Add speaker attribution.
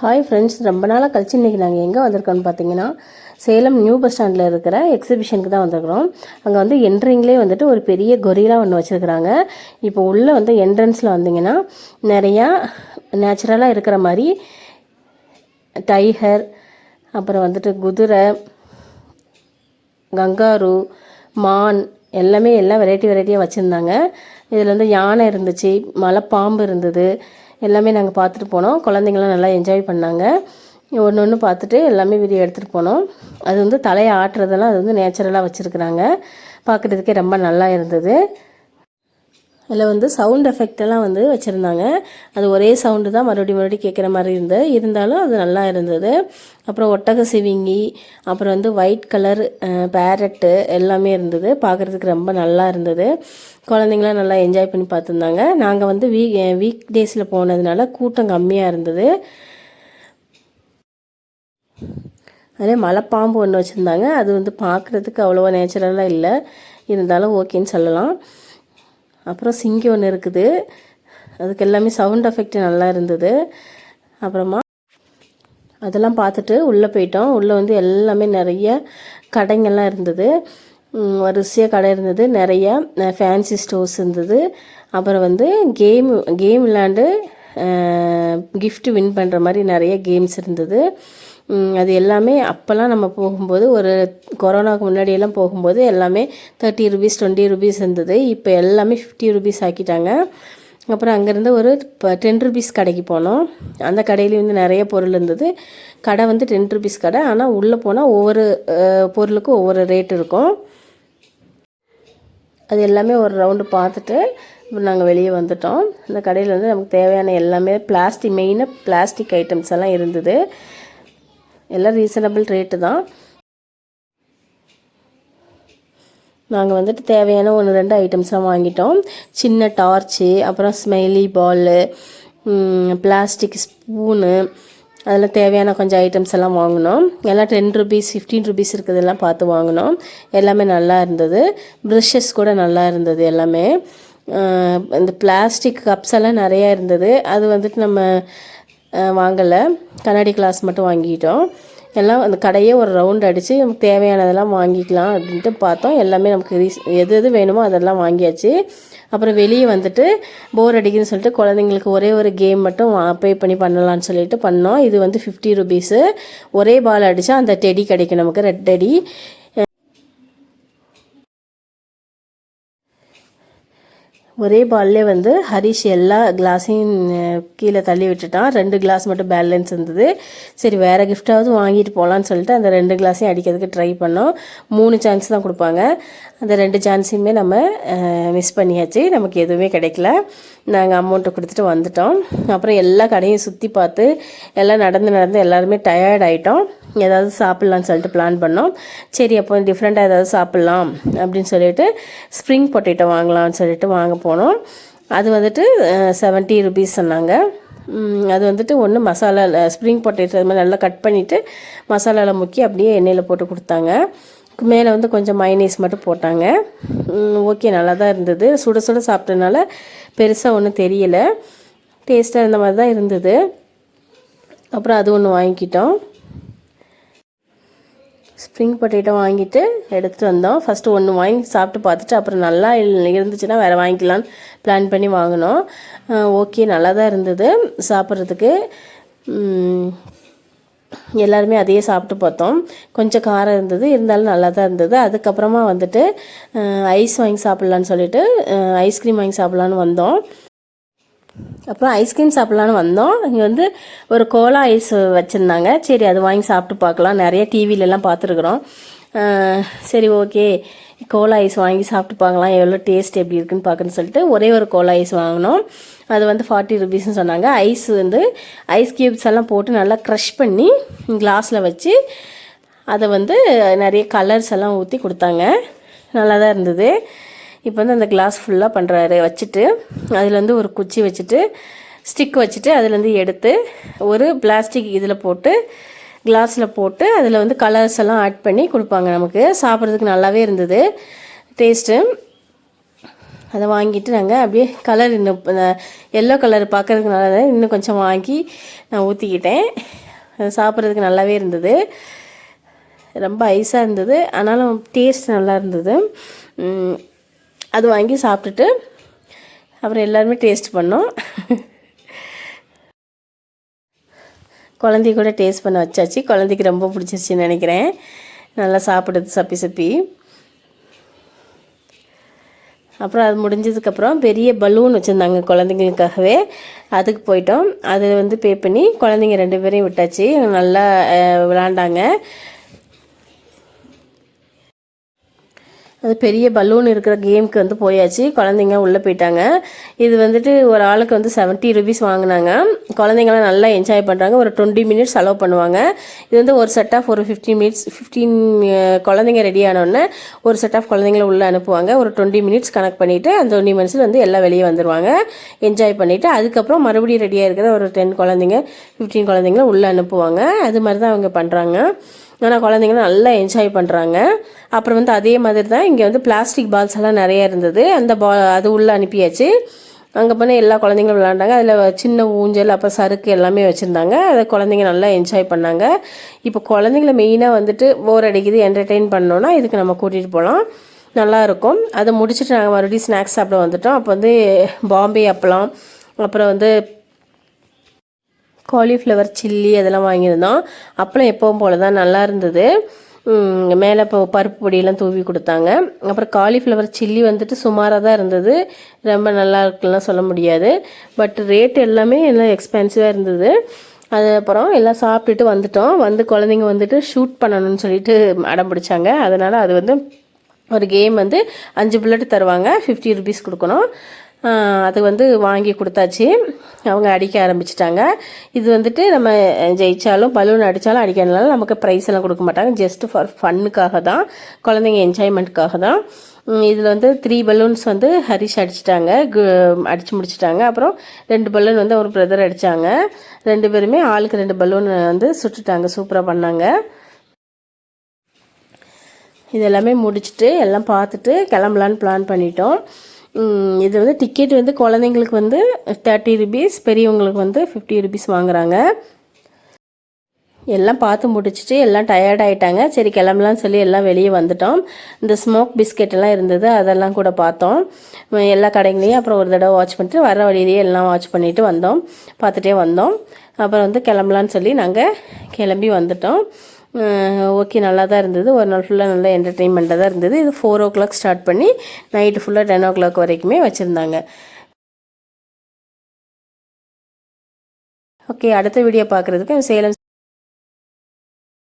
Speaker 1: Hi friends ரொம்ப நாளாக கழிச்சு இன்றைக்கி நாங்கள் எங்கே வந்திருக்கோம்னு பார்த்தீங்கன்னா சேலம் நியூ பஸ் ஸ்டாண்டில் இருக்கிற எக்ஸிபிஷனுக்கு தான் வந்திருக்கிறோம். அங்கே வந்து என்ட்ரிங்லேயே வந்துட்டு ஒரு பெரிய கொரிலா ஒன்று வச்சுருக்குறாங்க. இப்போ உள்ளே வந்து என்ட்ரன்ஸில் வந்தீங்கன்னா நிறையா நேச்சுரலாக இருக்கிற மாதிரி டைகர் அப்புறம் வந்துட்டு குதிரை கங்காரு மான் எல்லாமே எல்லாம் வெரைட்டி வெரைட்டியாக வச்சுருந்தாங்க. இதில் வந்து யானை இருந்துச்சு மலைப்பாம்பு இருந்தது எல்லாமே நாங்கள் பார்த்துட்டு போனோம். குழந்தைங்களாம் நல்லா என்ஜாய் பண்ணாங்க. ஒன்று ஒன்று பார்த்துட்டு எல்லாமே வீடியோ எடுத்துகிட்டு போனோம். அது வந்து தலையை ஆட்டுறதெல்லாம் அது வந்து நேச்சுரலாக வச்சுருக்குறாங்க. பார்க்குறதுக்கே ரொம்ப நல்லா இருந்தது. அதில் வந்து சவுண்ட் எஃபெக்டெல்லாம் வந்து வச்சுருந்தாங்க. அது ஒரே சவுண்டு தான் மறுபடியும் மறுபடியும் கேட்குற மாதிரி இருந்தது இருந்தாலும் அது நல்லா இருந்தது. அப்புறம் ஒட்டக சிவிங்கி அப்புறம் வந்து ஒயிட் கலர் பேரட்டு எல்லாமே இருந்தது. பார்க்குறதுக்கு ரொம்ப நல்லா இருந்தது. குழந்தைங்களாம் நல்லா என்ஜாய் பண்ணி பார்த்துருந்தாங்க. நாங்கள் வந்து வீக் வீக் டேஸில் போனதுனால கூட்டம் கம்மியாக இருந்தது. அதே மலைப்பாம்பு ஒன்று வச்சுருந்தாங்க. அது வந்து பார்க்குறதுக்கு அவ்வளோவா நேச்சுரலாக இல்லை. இருந்தாலும் ஓகேன்னு சொல்லலாம். அப்புறம் சிங்கி ஒன்று இருக்குது. அதுக்கு எல்லாமே சவுண்ட் எஃபெக்ட் நல்லா இருந்தது. அப்புறமா அதெல்லாம் பார்த்துட்டு உள்ளே போயிட்டோம். உள்ளே வந்து எல்லாமே நிறைய கடைங்கள்லாம் இருந்தது. வரிசையாக கடை இருந்தது. நிறைய ஃபேன்சி ஸ்டோர்ஸ் இருந்தது. அப்புறம் வந்து கேம் கேம் விளாண்டு கிஃப்ட் வின் பண்ணுற மாதிரி நிறைய கேம்ஸ் இருந்தது. அது எல்லாமே அப்போல்லாம் நம்ம போகும்போது ஒரு கொரோனாவுக்கு முன்னாடியெல்லாம் போகும்போது எல்லாமே தேர்ட்டி ருபீஸ் டுவெண்ட்டி ருபீஸ் இருந்தது. இப்போ எல்லாமே ஃபிஃப்டி ருபீஸ் ஆக்கிட்டாங்க. அப்புறம் அங்கேருந்து ஒரு இப்போ டென் ருபீஸ் கடைக்கு போனோம். அந்த கடையிலேயும் வந்து நிறைய பொருள் இருந்தது. கடை வந்து டென் ருபீஸ் கடை. ஆனால் உள்ளே போனால் ஒவ்வொரு பொருளுக்கும் ஒவ்வொரு ரேட் இருக்கும். அது எல்லாமே ஒரு ரவுண்டு பார்த்துட்டு நாங்கள் வெளியே வந்துட்டோம். அந்த கடையில் வந்து நமக்கு தேவையான எல்லாமே பிளாஸ்டிக் மெயினாக பிளாஸ்டிக் ஐட்டம்ஸ் எல்லாம் இருந்தது. எல்லாம் ரீசனபிள் ரேட்டு தான். நாங்கள் வந்துட்டு தேவையான ஒன்று ரெண்டு ஐட்டம்ஸ்லாம் வாங்கிட்டோம். சின்ன டார்ச்சு அப்புறம் ஸ்மைலி பாலு பிளாஸ்டிக் ஸ்பூனு அதில் தேவையான கொஞ்சம் ஐட்டம்ஸ் எல்லாம் வாங்கினோம். எல்லாம் டென் ருபீஸ் ஃபிஃப்டீன் ருபீஸ் இருக்கிறதெல்லாம் பார்த்து வாங்கினோம். எல்லாமே நல்லா இருந்தது. ப்ரஷஸ் கூட நல்லா இருந்தது எல்லாமே. இந்த பிளாஸ்டிக் கப்ஸ் எல்லாம் நிறையா இருந்தது. அது வந்துட்டு நம்ம வாங்கலை. கண்ணாடி கிளாஸ் மட்டும் வாங்கிட்டோம். எல்லாம் அந்த கடையே ஒரு ரவுண்ட் அடித்து நமக்கு தேவையானதெல்லாம் வாங்கிக்கலாம் அப்படின்ட்டு பார்த்தோம். எல்லாமே நமக்கு ரீஸ் எது எது வேணுமோ அதெல்லாம் வாங்கியாச்சு. அப்புறம் வெளியே வந்துட்டு போர் அடிக்குதுன்னு சொல்லிட்டு குழந்தைங்களுக்கு ஒரே ஒரு கேம் மட்டும் பே பண்ணி பண்ணலான்னு சொல்லிட்டு பண்ணோம். இது வந்து ஃபிஃப்டி ருபீஸு ஒரே பால் அடித்தா அந்த டெடி கிடைக்கும் நமக்கு ரெட் டெடி ஒரே பால்லே வந்து ஹரிஷ் எல்லா கிளாஸையும் கீழே தள்ளி விட்டுட்டான். ரெண்டு கிளாஸ் மட்டும் பேலன்ஸ் இருந்தது. சரி வேறு கிஃப்டாவது வாங்கிட்டு போகலான்னு சொல்லிட்டு அந்த ரெண்டு கிளாஸையும் அடிக்கிறதுக்கு ட்ரை பண்ணோம். மூணு சான்ஸ் தான் கொடுப்பாங்க. அந்த ரெண்டு சான்ஸையுமே நம்ம மிஸ் பண்ணியாச்சு. நமக்கு எதுவுமே கிடைக்கல. நாங்கள் அமௌண்ட்டை கொடுத்துட்டு வந்துட்டோம். அப்புறம் எல்லா கடையும் சுற்றி பார்த்து எல்லாம் நடந்து நடந்து எல்லாருமே டயர்ட் ஆகிட்டோம் ஏதாவது சாப்பிட்லான்னு சொல்லிட்டு பிளான் பண்ணோம். சரி அப்போ டிஃப்ரெண்ட்டாக ஏதாவது சாப்பிட்லாம் அப்படின்னு சொல்லிட்டு ஸ்ப்ரிங் பொட்டேட்டோ வாங்கலாம்னு சொல்லிட்டு வாங்க போனோம். அது வந்துட்டு செவன்ட்டி ருபீஸ் சொன்னாங்க. அது வந்துட்டு ஒன்று மசாலா ஸ்ப்ரிங் பொட்டேட்டோ அது மாதிரி நல்லா கட் பண்ணிவிட்டு மசாலாவில் முக்கி அப்படியே எண்ணெயில் போட்டு கொடுத்தாங்க. மேலே வந்து கொஞ்சம் மைனீஸ் மட்டும் போட்டாங்க. ஓகே நல்லா தான் இருந்தது. சுட சுட சாப்பிட்டனால பெருசாக ஒன்றும் தெரியலை. டேஸ்ட்டாக இருந்த மாதிரி தான் இருந்தது. அப்புறம் அது ஒன்று வாங்கிக்கிட்டோம். ஸ்ப்ரிங் பொட்டேட்டோ வாங்கிட்டு எடுத்துகிட்டு வந்தோம். ஃபஸ்ட்டு ஒன்று வாங்கி சாப்பிட்டு பார்த்துட்டு அப்புறம் நல்லா இருந்துச்சுன்னா வேறு வாங்கிக்கலான்னு பிளான் பண்ணி வாங்கினோம். ஓகே நல்லா தான் இருந்தது. சாப்பிட்றதுக்கு எல்லாருமே அதையே சாப்பிட்டு பார்த்தோம். கொஞ்சம் காரம் இருந்தது. இருந்தாலும் நல்லா தான் இருந்தது. அதுக்கப்புறமா வந்துட்டு ஐஸ் வாங்கி சாப்பிட்லான்னு சொல்லிட்டு ஐஸ்கிரீம் வாங்கி சாப்பிட்லான்னு வந்தோம். அப்புறம் ஐஸ்கிரீம் சாப்பிட்லான்னு வந்தோம். இங்கே வந்து ஒரு கோலா ஐஸ் வச்சுருந்தாங்க. சரி அது வாங்கி சாப்பிட்டு பார்க்கலாம். நிறைய டிவிலெலாம் பார்த்துருக்குறோம். சரி ஓகே கோலா ஐஸ் வாங்கி சாப்பிட்டு பார்க்கலாம். எவ்வளோ டேஸ்ட் எப்படி இருக்குன்னு பார்க்கணும்னு சொல்லிட்டு ஒரே ஒரு கோலா ஐஸ் வாங்கினோம். அது வந்து ஃபார்ட்டி ருபீஸ்னு சொன்னாங்க. ஐஸ் வந்து ஐஸ் கியூப்ஸ் எல்லாம் போட்டு நல்லா க்ரஷ் பண்ணி கிளாஸில் வச்சு அதை வந்து நிறைய கலர்ஸ் எல்லாம் ஊற்றி கொடுத்தாங்க. நல்லா தான் இருந்தது. இப்போ வந்து அந்த கிளாஸ் ஃபுல்லாக பண்ணுறாரு வச்சுட்டு அதுலேருந்து ஒரு குச்சி வச்சுட்டு ஸ்டிக் வச்சுட்டு அதுலேருந்து எடுத்து ஒரு பிளாஸ்டிக் இதில் போட்டு கிளாஸில் போட்டு அதில் வந்து கலர்ஸ் எல்லாம் ஆட் பண்ணி கொடுப்பாங்க நமக்கு. சாப்பிட்றதுக்கு நல்லாவே இருந்தது. டேஸ்ட்டு அதை வாங்கிட்டு நாங்கள் அப்படியே கலர் இன்னும் எல்லோ கலர் பார்க்கறதுக்கு நல்லா இன்னும் கொஞ்சம் வாங்கி நான் ஊற்றிக்கிட்டேன் அது சாப்பிட்றதுக்கு நல்லாவே இருந்தது. ரொம்ப ஐஸாக இருந்தது. ஆனாலும் டேஸ்ட் நல்லா இருந்தது. அது வாங்கி சாப்பிட்டுட்டு அப்புறம் எல்லாருமே டேஸ்ட் பண்ணோம். குழந்தைய கூட டேஸ்ட் பண்ண வச்சாச்சு. குழந்தைக்கு ரொம்ப பிடிச்சிருச்சுன்னு நினைக்கிறேன். நல்லா சாப்பிடுது சப்பி சப்பி. அப்புறம் அது முடிஞ்சதுக்கப்புறம் பெரிய பலூன் வச்சுருந்தாங்க குழந்தைங்களுக்காகவே. அதுக்கு போயிட்டோம். அது வந்து பே பண்ணி குழந்தைங்க ரெண்டு பேரையும் விட்டாச்சு. நல்லா விளாண்டாங்க. அது பெரிய பலூன் இருக்கிற கேமுக்கு வந்து போயாச்சு. குழந்தைங்க உள்ளே போயிட்டாங்க. இது வந்துட்டு ஒரு ஆளுக்கு வந்து செவன்ட்டி ருபீஸ் வாங்கினாங்க. குழந்தைங்களாம் நல்லா என்ஜாய் பண்ணுறாங்க ஒரு டுவெண்ட்டி மினிட்ஸ் அலோவ் பண்ணுவாங்க. இது வந்து ஒரு செட் ஆஃப் ஒரு ஃபிஃப்டீன் மினிட்ஸ் ஃபிஃப்டீன் குழந்தைங்க ரெடி ஆனோடனே ஒரு செட் ஆஃப் குழந்தைங்கள உள்ளே அனுப்புவாங்க. ஒரு டுவெண்ட்டி மினிட்ஸ் கனெக்ட் பண்ணிவிட்டு அந்த டுவெண்ட்டி மினிட்ஸில் வந்து எல்லாம் வெளியே வந்துடுவாங்க என்ஜாய் பண்ணிவிட்டு அதுக்கப்புறம் மறுபடியும் ரெடியாக இருக்கிற ஒரு டென் குழந்தைங்க ஃபிஃப்டீன் குழந்தைங்கள உள்ளே அனுப்புவாங்க. அது மாதிரி தான் அவங்க பண்ணுறாங்க ஆனால் குழந்தைங்களும் நல்லா என்ஜாய் பண்ணுறாங்க அப்புறம் வந்து அதே மாதிரி தான் இங்கே வந்து பிளாஸ்டிக் பால்ஸ் எல்லாம் நிறைய இருந்தது. அந்த பா அது உள்ளே அனுப்பியாச்சு. அங்கே போனால் எல்லா குழந்தைங்களும் விளாண்டாங்க அதில் சின்ன ஊஞ்சல் அப்புறம் சறுக்கு எல்லாமே வச்சுருந்தாங்க. அதை குழந்தைங்க நல்லா என்ஜாய் பண்ணாங்க. இப்போ குழந்தைங்கள மெயினாக வந்துட்டு போர் அடிக்குது என்டர்டெயின் பண்ணோன்னா இதுக்கு நம்ம கூட்டிகிட்டு போகலாம் நல்லா இருக்கும். அதை முடிச்சுட்டு நாங்கள் மறுபடியும் ஸ்நாக்ஸ் சாப்பிட வந்துட்டோம். அப்போ வந்து பாம்பே அப்பளம் அப்புறம் வந்து காலிஃப்ளவர் சில்லி அதெல்லாம் வாங்கியிருந்தோம். அப்பளம் எப்பவும் போல தான் நல்லா இருந்தது. மேலே இப்போ பருப்பு பொடியெல்லாம் தூவி கொடுத்தாங்க. அப்புறம் காலிஃப்ளவர் சில்லி வந்துட்டு சுமாராக தான் இருந்தது. ரொம்ப நல்லா இருக்குலாம் சொல்ல முடியாது. பட் ரேட் எல்லாமே எல்லாம் எக்ஸ்பென்சிவாக இருந்தது. அதுக்கப்புறம் எல்லாம் சாப்பிட்டுட்டு வந்துட்டோம். வந்து குழந்தைங்க வந்துட்டு ஷூட் பண்ணணும்னு சொல்லிட்டு அடம் பிடிச்சாங்க. அதனால் அது வந்து ஒரு கேம் வந்து அஞ்சு புல்லட் தருவாங்க. ஃபிஃப்டி ருபீஸ் கொடுக்கணும். அது வந்து வாங்கி கொடுத்தாச்சு. அவங்க அடிக்க ஆரம்பிச்சிட்டாங்க. இது வந்துட்டு நம்ம ஜெயித்தாலும் பலூன் அடித்தாலும் அடிக்கிறதுனால நமக்கு ப்ரைஸ் எல்லாம் கொடுக்க மாட்டாங்க. ஜஸ்ட் ஃபார் ஃபன்னுக்காக தான் குழந்தைங்க என்ஜாய்மெண்ட்டுக்காக தான். இதில் வந்து த்ரீ பலூன்ஸ் வந்து ஹரிஷ் அடிச்சிட்டாங்க. அடித்து முடிச்சிட்டாங்க. அப்புறம் ரெண்டு பலூன் வந்து ஒரு பிரதர் அடித்தாங்க ரெண்டு பேருமே ஆளுக்கு ரெண்டு பலூன் வந்து சுட்டுட்டாங்க. சூப்பராக பண்ணாங்க. இது எல்லாமே முடிச்சுட்டு எல்லாம் பார்த்துட்டு கிளம்பலான்னு பிளான் பண்ணிட்டோம். இது வந்து டிக்கெட் வந்து குழந்தைங்களுக்கு வந்து தேர்ட்டி ருபீஸ் பெரியவங்களுக்கு வந்து ஃபிஃப்டி ருபீஸ் வாங்குகிறாங்க எல்லாம் பார்த்து முடிச்சுட்டு எல்லாம் டயர்ட் ஆகிட்டாங்க சரி கிளம்பலாம்னு சொல்லி எல்லாம் வெளியே வந்துட்டோம். இந்த ஸ்மோக் பிஸ்கெட் எல்லாம் இருந்தது அதெல்லாம் கூட பார்த்தோம். எல்லா கடைங்களையும் அப்புறம் ஒரு தடவை வாட்ச் பண்ணிட்டு வர வழியிலேயே எல்லாம் வாட்ச் பண்ணிட்டு வந்தோம். பார்த்துட்டே வந்தோம். அப்புறம் வந்து கிளம்பலான்னு சொல்லி நாங்கள் கிளம்பி வந்துட்டோம். ஓகே நல்லா தான் இருந்தது. ஒரு நாள் ஃபுல்லாக நல்லா என்டர்டெயின்மெண்ட்டாக தான் இருந்தது. இது ஃபோர் ஓ கிளாக் ஸ்டார்ட் பண்ணி நைட்டு ஃபுல்லாக டென் ஓ கிளாக் வரைக்குமே வச்சுருந்தாங்க. ஓகே அடுத்த வீடியோ பார்க்குறதுக்கு சேலம்